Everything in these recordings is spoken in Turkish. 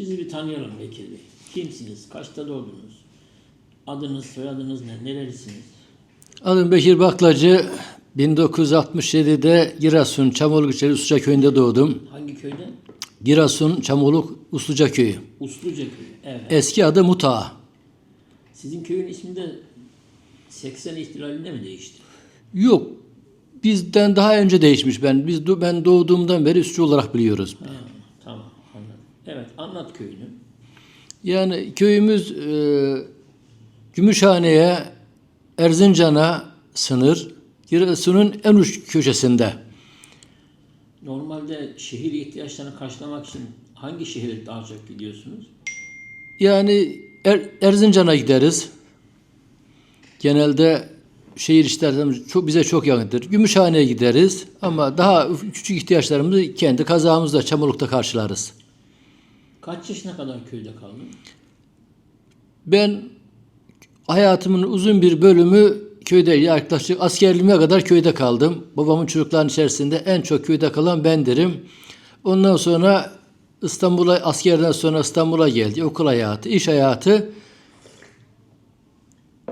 Sizi bir tanıyalım Bekir Bey. Kimsiniz? Kaçta doğdunuz? Adınız, soyadınız ne? Nerelisiniz? Adım Bekir Baklacı. 1967'de Giresun Çamoluk ilçesi Usluca köyünde doğdum. Hangi köyden? Giresun Çamoluk Usluca köyü. Usluca köyü. Evet. Eski adı Muta. Sizin köyün ismi de 80 ihtilalinde mi değişti? Yok. Bizden daha önce değişmiş ben. Biz ben doğduğumdan beri Üstçü olarak biliyoruz. Ha. Evet anlat köyünü. Yani köyümüz e, Gümüşhane'ye, Erzincan'a sınır. Giresun'un en uç köşesinde. Normalde şehir ihtiyaçlarını karşılamak için hangi şehre daha çok gidiyorsunuz? Yani er, Erzincan'a gideriz. Genelde şehir işlerimiz çok bize çok yakındır. Gümüşhane'ye gideriz ama daha küçük ihtiyaçlarımızı kendi kazağımızda Çamoluk'ta karşılarız. Kaç yaşına kadar köyde kaldın? Ben hayatımın uzun bir bölümü köyde yaklaşık askerliğime kadar köyde kaldım. Babamın çocukların içerisinde en çok köyde kalan bendirim. Ondan sonra İstanbul'a askerden sonra İstanbul'a geldi. Okul hayatı, iş hayatı.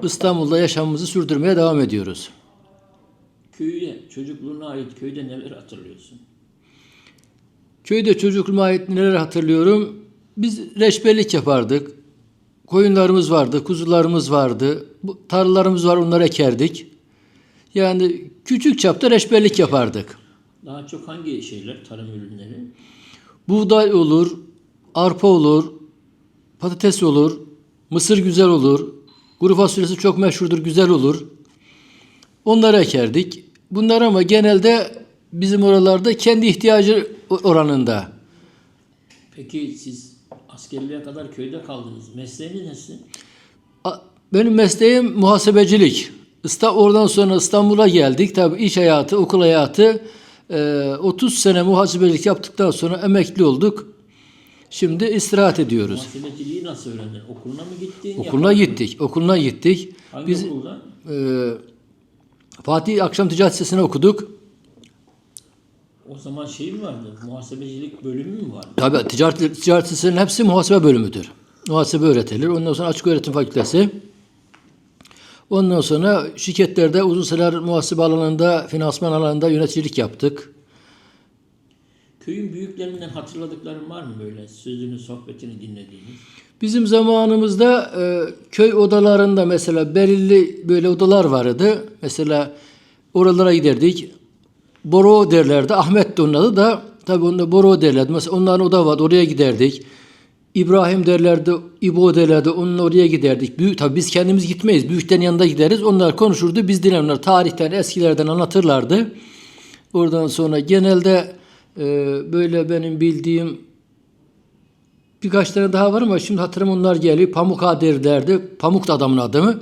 İstanbul'da yaşamımızı sürdürmeye devam ediyoruz. Köyüye, çocukluğuna ait köyde neler hatırlıyorsun? Köyde çocukluğuma ait neler hatırlıyorum. Biz reçberlik yapardık. Koyunlarımız vardı, kuzularımız vardı. Tarlalarımız var, onları ekerdik. Yani küçük çapta reçberlik yapardık. Daha çok hangi şeyler, tarım ürünleri? Buğday olur, arpa olur, patates olur, mısır güzel olur, kuru fasulyesi çok meşhurdur, güzel olur. Onları ekerdik. Bunlar ama genelde bizim oralarda kendi ihtiyacı oranında. Peki siz askerliğe kadar köyde kaldınız. Mesleğiniz nesi? Benim mesleğim muhasebecilik. Oradan sonra İstanbul'a geldik. Tabii iş hayatı, okul hayatı. e, 30 sene muhasebecilik yaptıktan sonra emekli olduk. Şimdi istirahat ediyoruz. Muhasebeciliği nasıl öğrendin? Okuluna mı gittin? Okuluna yaptın mı? gittik. Okuluna gittik. Hangi Biz okulda? e, Fatih Akşam Ticaret Lisesi'ne okuduk. O zaman şey mi vardı? Muhasebecilik bölümü mü vardı? Tabii ticaret, ticaret lisesinin hepsi muhasebe bölümüdür. Muhasebe öğretilir. Ondan sonra açık öğretim fakültesi. Ondan sonra şirketlerde uzun süreler muhasebe alanında, finansman alanında yöneticilik yaptık. Köyün büyüklerinden hatırladıkların var mı böyle? Sözünü, sohbetini dinlediğiniz? Bizim zamanımızda e, köy odalarında mesela belirli böyle odalar vardı. Mesela oralara giderdik. Boro derlerdi. Ahmet de onun adı da. Tabii onda Boro derlerdi. Mesela onların oda vardı. Oraya giderdik. İbrahim derlerdi. İbo derlerdi. Onun oraya giderdik. Büyük, tabii biz kendimiz gitmeyiz. Büyüklerin yanında gideriz. Onlar konuşurdu. Biz dinler. Tarihten, eskilerden anlatırlardı. Oradan sonra genelde e, böyle benim bildiğim Birkaç tane daha var ama şimdi hatırım onlar geliyor. Pamuk Ağa derlerdi. Pamuk da adamın adı mı?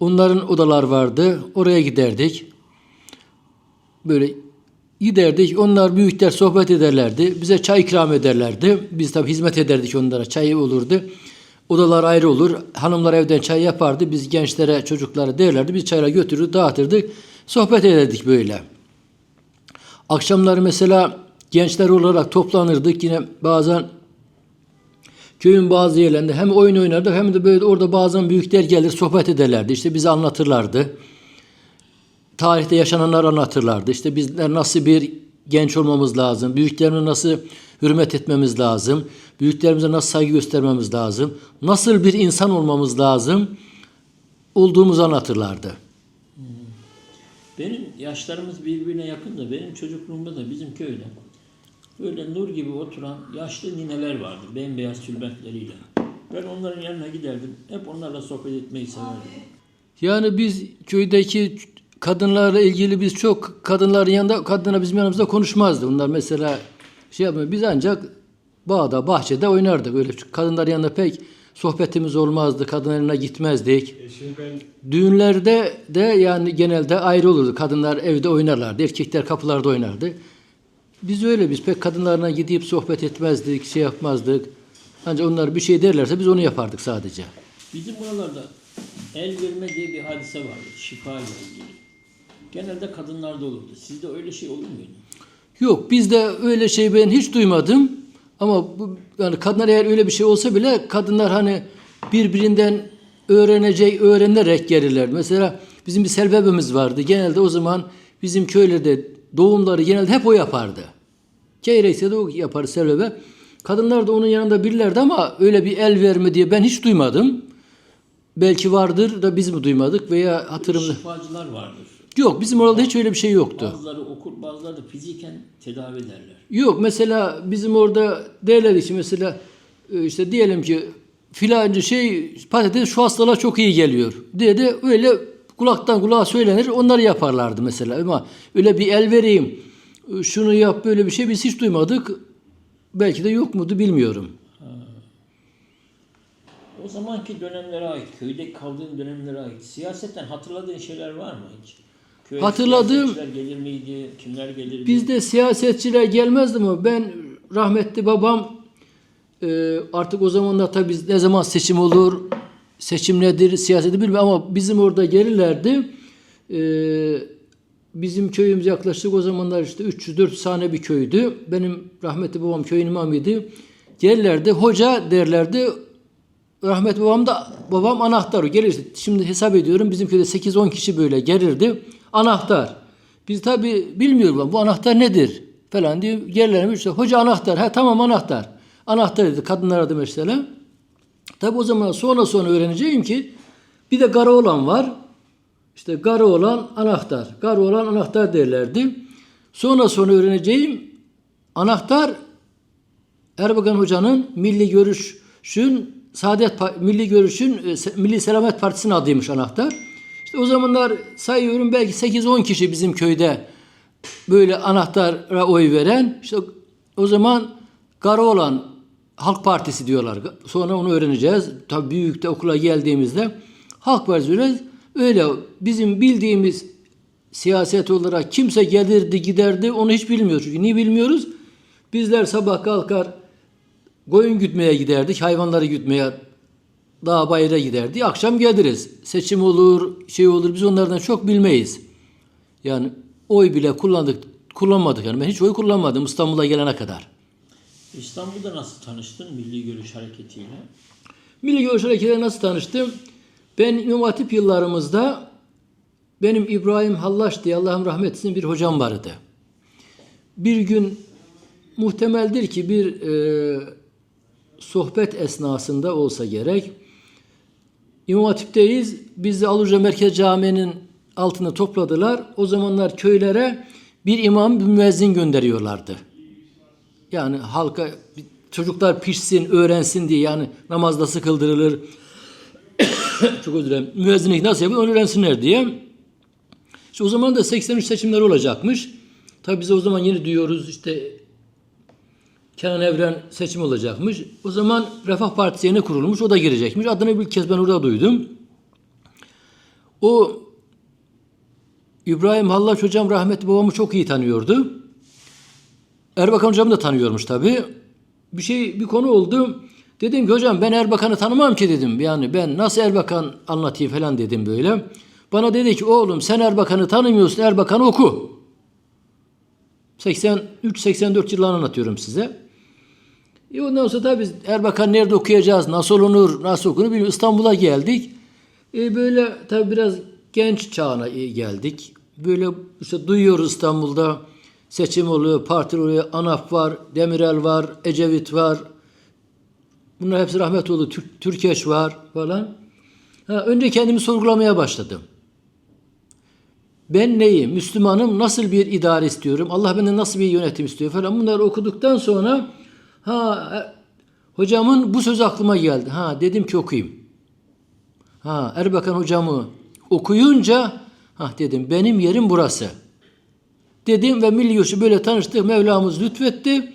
Onların odalar vardı. Oraya giderdik. Böyle giderdik. Onlar büyükler sohbet ederlerdi. Bize çay ikram ederlerdi. Biz tabi hizmet ederdik onlara. Çay olurdu. Odalar ayrı olur. Hanımlar evden çay yapardı. Biz gençlere, çocuklara derlerdi. Biz çayla götürür, dağıtırdık. Sohbet ederdik böyle. Akşamları mesela gençler olarak toplanırdık. Yine bazen Köyün bazı yerlerinde hem oyun oynardık hem de böyle orada bazen büyükler gelir sohbet ederlerdi. İşte bize anlatırlardı. Tarihte yaşananları anlatırlardı. İşte bizler nasıl bir genç olmamız lazım. Büyüklerimize nasıl hürmet etmemiz lazım. Büyüklerimize nasıl saygı göstermemiz lazım. Nasıl bir insan olmamız lazım olduğumuzu anlatırlardı. Benim yaşlarımız birbirine yakın da benim çocukluğumda da bizim köyde böyle nur gibi oturan yaşlı nineler vardı bembeyaz tülbentleriyle. Ben onların yanına giderdim. Hep onlarla sohbet etmeyi severdim. Yani biz köydeki kadınlarla ilgili biz çok kadınların yanında kadına bizim yanımızda konuşmazdı. Bunlar mesela şey yapmıyor. Biz ancak bağda, bahçede oynardık. Öyle kadınların yanında pek sohbetimiz olmazdı. Kadınların yanına gitmezdik. E Şimdi ben Düğünlerde de yani genelde ayrı olurdu. Kadınlar evde oynarlardı. Erkekler kapılarda oynardı. Biz öyle biz pek kadınlarına gidip sohbet etmezdik, şey yapmazdık. Ancak onlar bir şey derlerse biz onu yapardık sadece. Bizim buralarda el verme diye bir hadise vardı. Şifa ile ilgili. Genelde kadınlarda olurdu. Sizde öyle şey olur muydu? Yok bizde öyle şey ben hiç duymadım. Ama bu yani kadınlar eğer öyle bir şey olsa bile kadınlar hani birbirinden öğrenecek, öğrenerek gelirler. Mesela bizim bir selbebimiz vardı. Genelde o zaman bizim köylerde doğumları genelde hep o yapardı. Çeyrekse de o yapar selbebe. Kadınlar da onun yanında bilirlerdi ama öyle bir el verme diye ben hiç duymadım. Belki vardır da biz mi duymadık veya hatırımda. Şifacılar vardır. Yok bizim orada hiç öyle bir şey yoktu. Bazıları okur, bazıları da fiziken tedavi ederler. Yok mesela bizim orada derler ki mesela e, işte diyelim ki filancı şey patates şu hastalığa çok iyi geliyor diye de öyle kulaktan kulağa söylenir onları yaparlardı mesela ama öyle bir el vereyim e, şunu yap böyle bir şey biz hiç duymadık. Belki de yok muydu bilmiyorum. O zamanki dönemlere ait, köyde kaldığın dönemlere ait siyasetten hatırladığın şeyler var mı hiç? Köye Hatırladığım- gelir miydi? Kimler gelirdi? Bizde siyasetçiler gelmezdi mi? Ben rahmetli babam e, artık o zamanlar tabii biz ne zaman seçim olur, seçim nedir, siyaseti bilmiyorum ama bizim orada gelirlerdi. E, bizim köyümüz yaklaşık o zamanlar işte 300-400 tane bir köydü. Benim rahmetli babam köyün imamıydı. Gelirlerdi, hoca derlerdi. Rahmetli babam da babam anahtarı gelir. Şimdi hesap ediyorum bizim köyde 8-10 kişi böyle gelirdi. Anahtar. Biz tabi bilmiyoruz bu anahtar nedir falan diye gelirlermiş. İşte, Hoca anahtar. Ha tamam anahtar. Anahtar dedi. Kadınlar adı mesela. Tabi o zaman sonra sonra öğreneceğim ki bir de garı olan var. İşte garı olan anahtar. Garı olan anahtar derlerdi. Sonra sonra öğreneceğim anahtar Erbakan Hoca'nın Milli Görüş'ün Saadet Milli Görüş'ün e, Milli Selamet Partisi'nin adıymış anahtar. İşte o zamanlar sayıyorum belki 8-10 kişi bizim köyde böyle anahtara oy veren. İşte o zaman garı olan Halk Partisi diyorlar. Sonra onu öğreneceğiz. Tabii büyükte okula geldiğimizde Halk Partisi öyle, öyle bizim bildiğimiz siyaset olarak kimse gelirdi giderdi onu hiç bilmiyoruz. Çünkü niye bilmiyoruz? Bizler sabah kalkar koyun gütmeye giderdik, hayvanları gütmeye dağ bayıra giderdik. Akşam geliriz. Seçim olur, şey olur biz onlardan çok bilmeyiz. Yani oy bile kullandık, kullanmadık yani ben hiç oy kullanmadım İstanbul'a gelene kadar. İstanbul'da nasıl tanıştın Milli Görüş Hareketi'yle? Milli Görüş Hareketi'yle nasıl tanıştım? Ben İmam Hatip yıllarımızda benim İbrahim Hallaç diye Allah'ım rahmet etsin bir hocam vardı. Bir gün muhtemeldir ki bir e, sohbet esnasında olsa gerek. İmam Hatip'teyiz. Bizi Aluca Merkez Camii'nin altına topladılar. O zamanlar köylere bir imam bir müezzin gönderiyorlardı. Yani halka çocuklar pişsin, öğrensin diye yani namaz nasıl kıldırılır, çok özür dilerim, müezzinlik nasıl yapılır onu öğrensinler diye. İşte o zaman da 83 seçimleri olacakmış. Tabii biz o zaman yeni duyuyoruz işte Kenan Evren seçim olacakmış. O zaman Refah Partisi yeni kurulmuş. O da girecekmiş. Adını bir kez ben orada duydum. O İbrahim Hallaç hocam rahmetli babamı çok iyi tanıyordu. Erbakan hocam da tanıyormuş tabii. Bir şey bir konu oldu. Dedim ki hocam ben Erbakan'ı tanımam ki dedim. Yani ben nasıl Erbakan anlatayım falan dedim böyle. Bana dedi ki oğlum sen Erbakan'ı tanımıyorsun Erbakan'ı oku. 83-84 yıllarını anlatıyorum size. E ondan sonra tabii biz Erbakan nerede okuyacağız, nasıl olunur, nasıl okunur bilmiyorum. İstanbul'a geldik. E böyle tabii biraz genç çağına geldik. Böyle işte duyuyoruz İstanbul'da seçim oluyor, parti oluyor, ANAP var, Demirel var, Ecevit var. Bunlar hepsi rahmet oldu. Türk, Türkeş var falan. Ha, önce kendimi sorgulamaya başladım. Ben neyim? Müslümanım. Nasıl bir idare istiyorum? Allah benden nasıl bir yönetim istiyor falan. Bunları okuduktan sonra ha e, hocamın bu sözü aklıma geldi. Ha dedim ki okuyayım. Ha Erbakan hocamı okuyunca ha dedim benim yerim burası. Dedim ve Görüş'ü böyle tanıştık. Mevlamız lütfetti.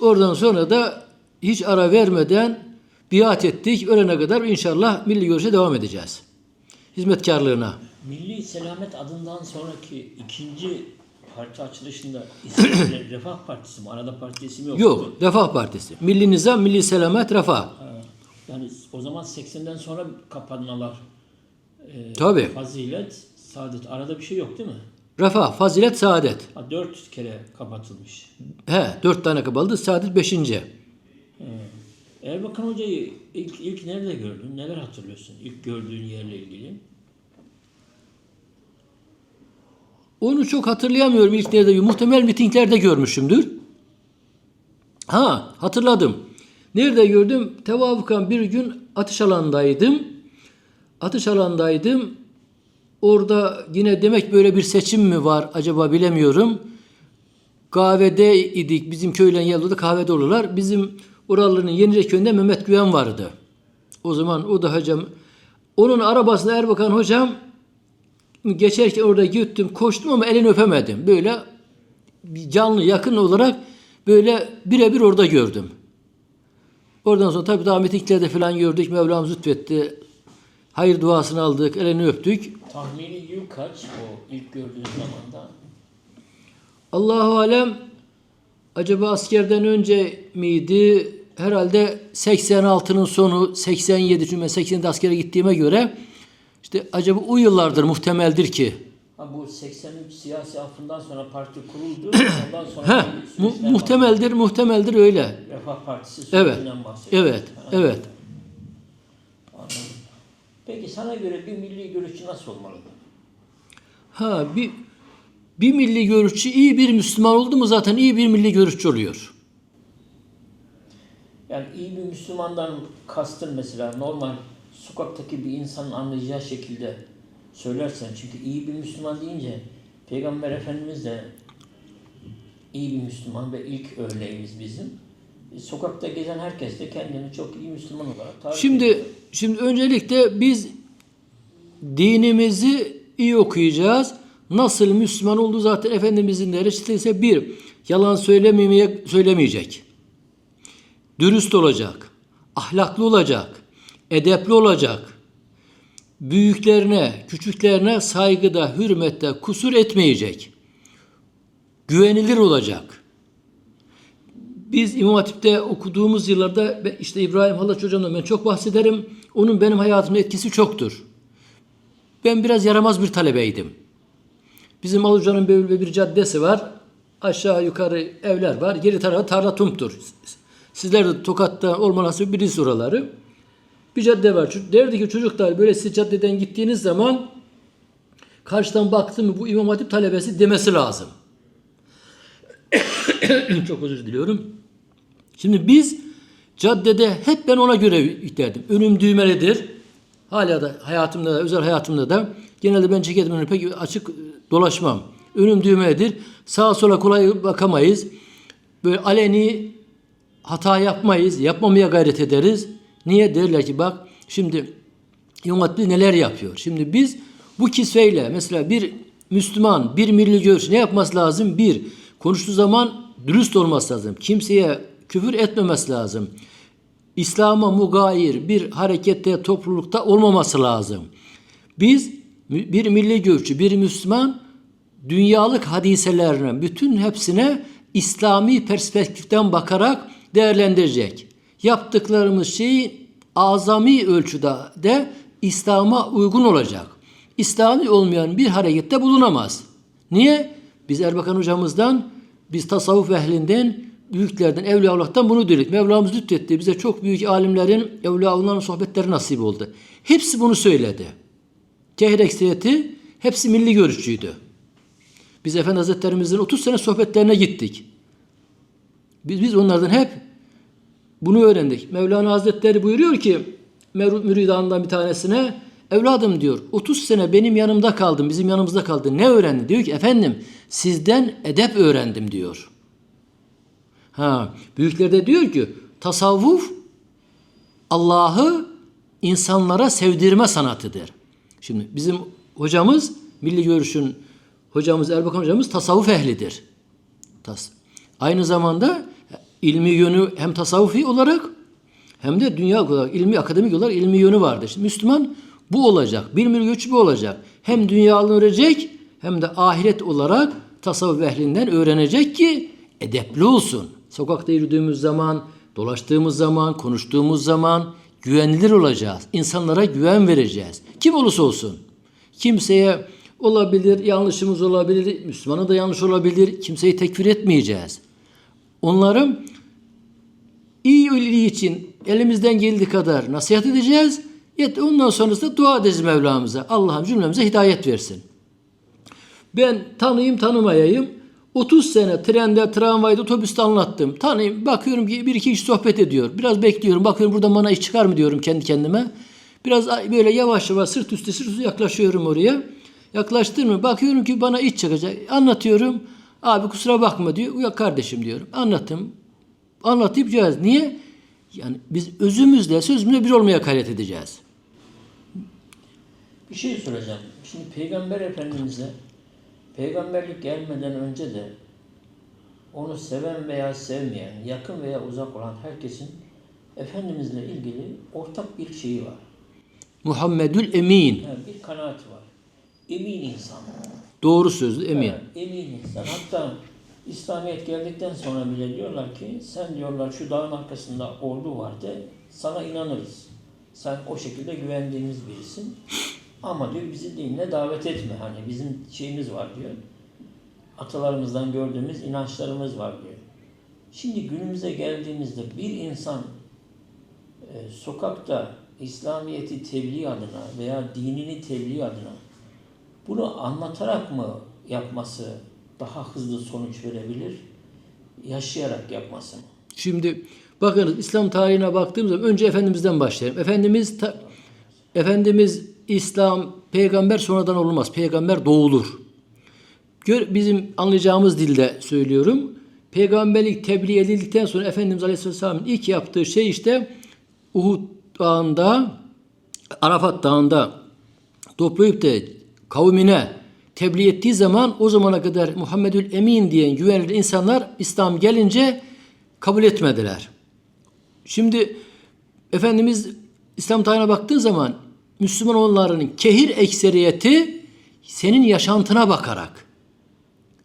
Oradan sonra da hiç ara vermeden biat ettik. Ölene kadar inşallah Milli Görüş'e devam edeceğiz. Hizmetkarlığına. Milli Selamet adından sonraki ikinci parti açılışında ismi Refah Partisi mi? Arada parti ismi yok. Yok, Refah Partisi. Milli Nizam, Milli Selamet, Refah. Ha, Yani o zaman 80'den sonra kapanmalar. e, Tabii. Fazilet, saadet. Arada bir şey yok değil mi? Refah, fazilet, saadet. Ha, dört kere kapatılmış. He, dört tane kapalı. Saadet beşinci. Erbakan Hoca'yı ilk, ilk nerede gördün? Neler hatırlıyorsun? İlk gördüğün yerle ilgili. Onu çok hatırlayamıyorum ilk nerede. Muhtemel mitinglerde görmüşümdür. Ha hatırladım. Nerede gördüm? Tevafukan bir gün atış alandaydım. Atış alandaydım. Orada yine demek böyle bir seçim mi var acaba bilemiyorum. Kahvede idik. Bizim köylen yolda kahvede olurlar. Bizim oraların Yenice köyünde Mehmet Güven vardı. O zaman o da hocam onun arabasında Erbakan hocam geçerken orada gittim koştum ama elini öpemedim. Böyle canlı yakın olarak böyle birebir orada gördüm. Oradan sonra tabii daha mitinglerde falan gördük. Mevlam lütfetti. Hayır duasını aldık, elini öptük. Tahmini yıl kaç o ilk gördüğün zamanda? Allahu alem acaba askerden önce miydi? Herhalde 86'nın sonu 87 çünkü ben 80'de askere gittiğime göre işte acaba o yıllardır muhtemeldir ki. Ha, bu 83 siyasi afından sonra parti kuruldu. Ondan sonra He, mu- muhtemeldir, muhtemeldir öyle. Refah Partisi Evet. sürecinden bahsediyor. Evet, evet. Anladım. Peki sana göre bir milli görüşçü nasıl olmalıdır? Ha bir bir milli görüşçü iyi bir Müslüman oldu mu zaten iyi bir milli görüşçü oluyor. Yani iyi bir Müslümandan kastın mesela normal sokaktaki bir insanın anlayacağı şekilde söylersen çünkü iyi bir Müslüman deyince Peygamber Efendimiz de iyi bir Müslüman ve ilk örneğimiz bizim. E, Sokakta gezen herkes de kendini çok iyi Müslüman olarak tarif Şimdi ediyor. şimdi öncelikle biz dinimizi iyi okuyacağız. Nasıl Müslüman olduğu zaten Efendimizin de reçetesi bir yalan söylememeye söylemeyecek. Dürüst olacak. Ahlaklı olacak. Edepli olacak. Büyüklerine, küçüklerine saygıda, hürmette kusur etmeyecek. Güvenilir olacak. Biz İmam Hatip'te okuduğumuz yıllarda işte İbrahim Halaç hocamdan ben çok bahsederim. Onun benim hayatımda etkisi çoktur. Ben biraz yaramaz bir talebeydim. Bizim Aluca'nın böyle bir caddesi var. Aşağı yukarı evler var. Geri tarafı tarla tumtur. Sizler de Tokat'ta olma nasip birisi oraları. Bir cadde var. Derdi ki çocuklar böyle siz caddeden gittiğiniz zaman karşıdan baktı mı bu İmam Hatip talebesi demesi lazım. Çok özür diliyorum. Şimdi biz caddede hep ben ona göre giderdim. Önüm düğmelidir. Hala da hayatımda da, özel hayatımda da genelde ben ceketim önüne pek açık dolaşmam. Önüm düğmelidir. Sağa sola kolay bakamayız. Böyle aleni hata yapmayız. Yapmamaya gayret ederiz. Niye? Derler ki bak şimdi Hatip neler yapıyor? Şimdi biz bu kisveyle mesela bir Müslüman, bir milli görüş ne yapması lazım? Bir, konuştuğu zaman dürüst olması lazım. Kimseye küfür etmemesi lazım. İslam'a mugayir bir harekette, toplulukta olmaması lazım. Biz bir milli görüşçü, bir Müslüman dünyalık hadiselerine, bütün hepsine İslami perspektiften bakarak değerlendirecek. Yaptıklarımız şey azami ölçüde de İslam'a uygun olacak. İslami olmayan bir harekette bulunamaz. Niye? Biz Erbakan hocamızdan, biz tasavvuf ehlinden, büyüklerden, Evliyaullah'tan bunu duyduk. Mevlamız lütfetti. Bize çok büyük alimlerin, Evliyaullah'ın sohbetleri nasip oldu. Hepsi bunu söyledi. Cehir ekseriyeti hepsi milli görüşçüydü. Biz Efendi Hazretlerimizin 30 sene sohbetlerine gittik. Biz, biz onlardan hep bunu öğrendik. Mevlana Hazretleri buyuruyor ki müridanından bir tanesine evladım diyor 30 sene benim yanımda kaldın bizim yanımızda kaldın ne öğrendin? Diyor ki efendim sizden edep öğrendim diyor. Ha, büyükler de diyor ki tasavvuf Allah'ı insanlara sevdirme sanatıdır. Şimdi bizim hocamız milli görüşün hocamız Erbakan hocamız tasavvuf ehlidir. Tas. Aynı zamanda ilmi yönü hem tasavvufi olarak hem de dünya olarak ilmi akademik olarak ilmi yönü vardır. Şimdi Müslüman bu olacak. Bir görüşçü bu olacak. Hem dünyalı öğrenecek hem de ahiret olarak tasavvuf ehlinden öğrenecek ki edepli olsun. Sokakta yürüdüğümüz zaman, dolaştığımız zaman, konuştuğumuz zaman güvenilir olacağız. İnsanlara güven vereceğiz. Kim olursa olsun. Kimseye Olabilir, yanlışımız olabilir, Müslümana da yanlış olabilir. Kimseyi tekfir etmeyeceğiz. Onların iyi iyiliği için elimizden geldiği kadar nasihat edeceğiz. Yet ondan sonrasında dua edeceğiz Mevlamıza. Allah'ım cümlemize hidayet versin. Ben tanıyayım tanımayayım. 30 sene trende, tramvayda, otobüste anlattım. Tanıyayım, bakıyorum ki bir iki kişi sohbet ediyor. Biraz bekliyorum, bakıyorum burada bana iş çıkar mı diyorum kendi kendime. Biraz böyle yavaş yavaş sırt üstü sırt üstü yaklaşıyorum oraya. Yaklaştım mı bakıyorum ki bana iç çıkacak. Anlatıyorum. Abi kusura bakma diyor. Ya kardeşim diyorum. Anlattım. Anlatıp cihaz. Niye? Yani biz özümüzle sözümüzle bir olmaya gayret edeceğiz. Bir şey soracağım. Şimdi Peygamber Efendimiz'e peygamberlik gelmeden önce de onu seven veya sevmeyen, yakın veya uzak olan herkesin Efendimizle ilgili ortak bir şeyi var. Muhammedül Emin. Yani bir kanaati var. Emin insan. Doğru sözlü emin. Evet, emin insan. Hatta İslamiyet geldikten sonra bile diyorlar ki sen diyorlar şu dağın arkasında ordu var de sana inanırız. Sen o şekilde güvendiğimiz birisin. Ama diyor bizi dinine davet etme. Hani bizim şeyimiz var diyor. Atalarımızdan gördüğümüz inançlarımız var diyor. Şimdi günümüze geldiğimizde bir insan e, sokakta İslamiyet'i tebliğ adına veya dinini tebliğ adına bunu anlatarak mı yapması daha hızlı sonuç verebilir? Yaşayarak yapması mı? Şimdi bakınız İslam tarihine baktığımız zaman önce Efendimiz'den başlayalım. Efendimiz ta- Efendimiz İslam peygamber sonradan olmaz. Peygamber doğulur. Gör, bizim anlayacağımız dilde söylüyorum. Peygamberlik tebliğ edildikten sonra Efendimiz Aleyhisselam'ın ilk yaptığı şey işte Uhud Dağı'nda Arafat Dağı'nda toplayıp da kavmine tebliğ ettiği zaman o zamana kadar Muhammedül Emin diyen güvenilir insanlar İslam gelince kabul etmediler. Şimdi Efendimiz İslam tarihine baktığı zaman Müslüman olanların kehir ekseriyeti senin yaşantına bakarak.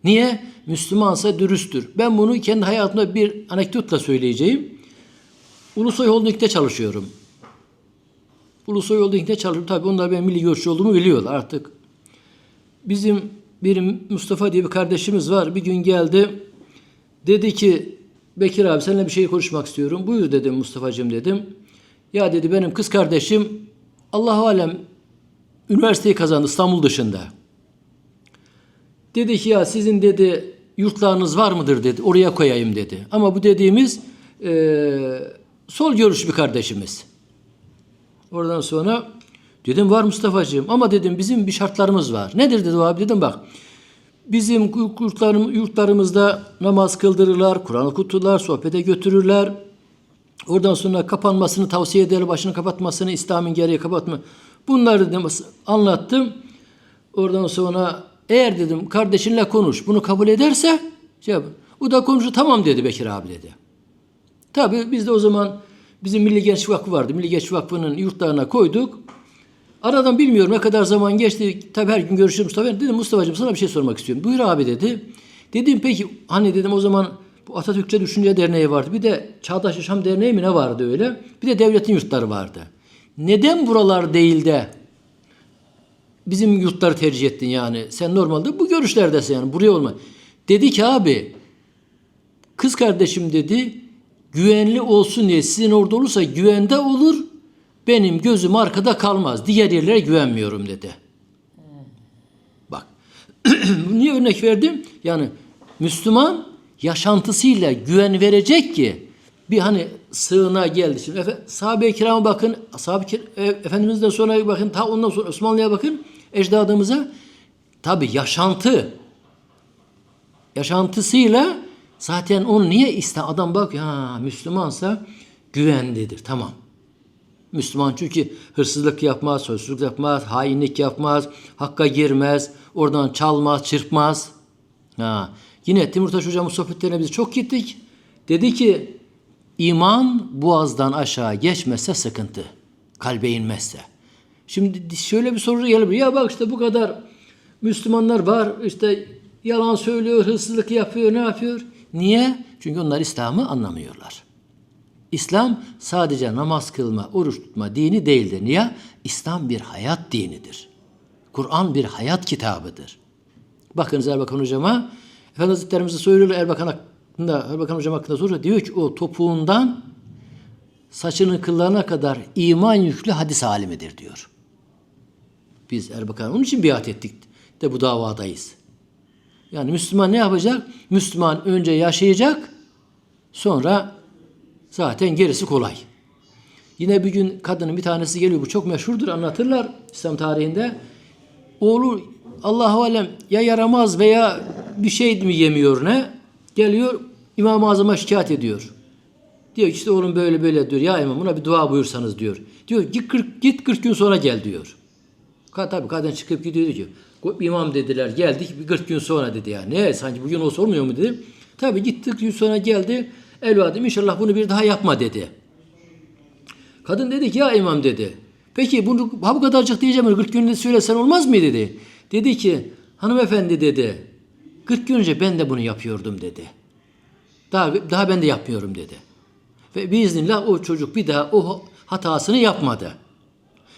Niye? Müslümansa dürüsttür. Ben bunu kendi hayatımda bir anekdotla söyleyeceğim. Ulusoy Holding'de çalışıyorum. Ulusoy Holding'de çalışıyorum. Tabii onlar benim milli görüşçü olduğumu biliyorlar artık. Bizim bir Mustafa diye bir kardeşimiz var. Bir gün geldi. Dedi ki Bekir abi seninle bir şey konuşmak istiyorum. Buyur dedim Mustafa'cığım dedim. Ya dedi benim kız kardeşim Allahu alem üniversiteyi kazandı İstanbul dışında. Dedi ki ya sizin dedi yurtlarınız var mıdır dedi. Oraya koyayım dedi. Ama bu dediğimiz eee, sol görüşlü bir kardeşimiz. Oradan sonra dedim var Mustafa'cığım ama dedim bizim bir şartlarımız var. Nedir dedi abi dedim bak. Bizim yurtlarım, yurtlarımızda namaz kıldırırlar, Kur'an okuturlar, sohbete götürürler. Oradan sonra kapanmasını tavsiye ederler, başını kapatmasını, İslam'ın geriye kapatma. Bunları dedim, anlattım. Oradan sonra eğer dedim kardeşinle konuş, bunu kabul ederse şey yap. O da konuştu, tamam dedi Bekir abi dedi. Tabii biz de o zaman bizim Milli Gençlik Vakfı vardı. Milli Gençlik Vakfı'nın yurtlarına koyduk. Aradan bilmiyorum ne kadar zaman geçti. Tabii her gün görüşürüz Mustafa. Dedim Mustafa'cığım sana bir şey sormak istiyorum. Buyur abi dedi. Dedim peki hani dedim o zaman bu Atatürkçe Düşünce Derneği vardı. Bir de Çağdaş Yaşam Derneği mi ne vardı öyle? Bir de devletin yurtları vardı. Neden buralar değil de bizim yurtları tercih ettin yani? Sen normalde bu görüşlerdesin yani buraya olma. Dedi ki abi kız kardeşim dedi güvenli olsun diye sizin orada olursa güvende olur. Benim gözüm arkada kalmaz. Diğer yerlere güvenmiyorum dedi. Bak. Niye örnek verdim? Yani Müslüman yaşantısıyla güven verecek ki bir hani sığına geldi. Şimdi efe, sahabe-i kirama bakın, sahabe e, Efendimiz'den sonra bakın, ta ondan sonra Osmanlı'ya bakın, ecdadımıza. Tabi yaşantı, yaşantısıyla zaten onu niye iste adam bak ya Müslümansa güvendedir. Tamam. Müslüman çünkü hırsızlık yapmaz, sözsüzlük yapmaz, hainlik yapmaz, hakka girmez, oradan çalmaz, çırpmaz. Ha. Yine Timurtaş hocamın sohbetlerine biz çok gittik. Dedi ki iman boğazdan aşağı geçmezse sıkıntı. Kalbe inmezse. Şimdi şöyle bir soru gelebilir. Ya bak işte bu kadar Müslümanlar var. işte yalan söylüyor, hırsızlık yapıyor, ne yapıyor? Niye? Çünkü onlar İslam'ı anlamıyorlar. İslam sadece namaz kılma, oruç tutma dini değildir. Niye? İslam bir hayat dinidir. Kur'an bir hayat kitabıdır. Bakınız Erbakan hocama Efendi Hazretlerimize söylüyor Erbakan hakkında, Erbakan hocam hakkında soruyor. Diyor ki o topuğundan saçının kıllarına kadar iman yüklü hadis alimidir diyor. Biz Erbakan onun için biat ettik de bu davadayız. Yani Müslüman ne yapacak? Müslüman önce yaşayacak, sonra zaten gerisi kolay. Yine bir gün kadının bir tanesi geliyor, bu çok meşhurdur, anlatırlar İslam tarihinde. Oğlu Allahu alem ya yaramaz veya bir şey mi yemiyor ne? Geliyor İmam-ı Azam'a şikayet ediyor. Diyor ki işte oğlum böyle böyle diyor. Ya imam buna bir dua buyursanız diyor. Diyor git 40, git 40 gün sonra gel diyor. Ka tabii kadın çıkıp gidiyor diyor. İmam dediler geldik bir 40 gün sonra dedi ya. Ne sanki bugün o sormuyor mu dedi. Tabii gittik gün sonra geldi. Evladım inşallah bunu bir daha yapma dedi. Kadın dedi ki ya imam dedi. Peki bunu ha bu kadarcık diyeceğim 40 günde söylesen olmaz mı dedi. Dedi ki hanımefendi dedi 40 gün önce ben de bunu yapıyordum dedi. Daha, daha ben de yapmıyorum dedi. Ve biiznillah o çocuk bir daha o hatasını yapmadı.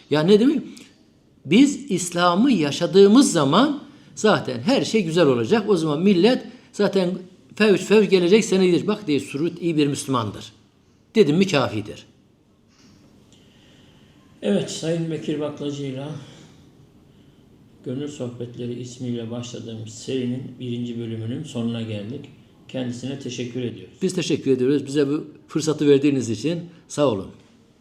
Ya ne demek? Biz İslam'ı yaşadığımız zaman zaten her şey güzel olacak. O zaman millet zaten fevç fevç gelecek sene gidecek. Bak diye Surut iyi bir Müslümandır. Dedim mi kafidir. Evet, Sayın Bekir Baklacı'yla Gönül Sohbetleri ismiyle başladığımız serinin birinci bölümünün sonuna geldik. Kendisine teşekkür ediyoruz. Biz teşekkür ediyoruz. Bize bu fırsatı verdiğiniz için sağ olun.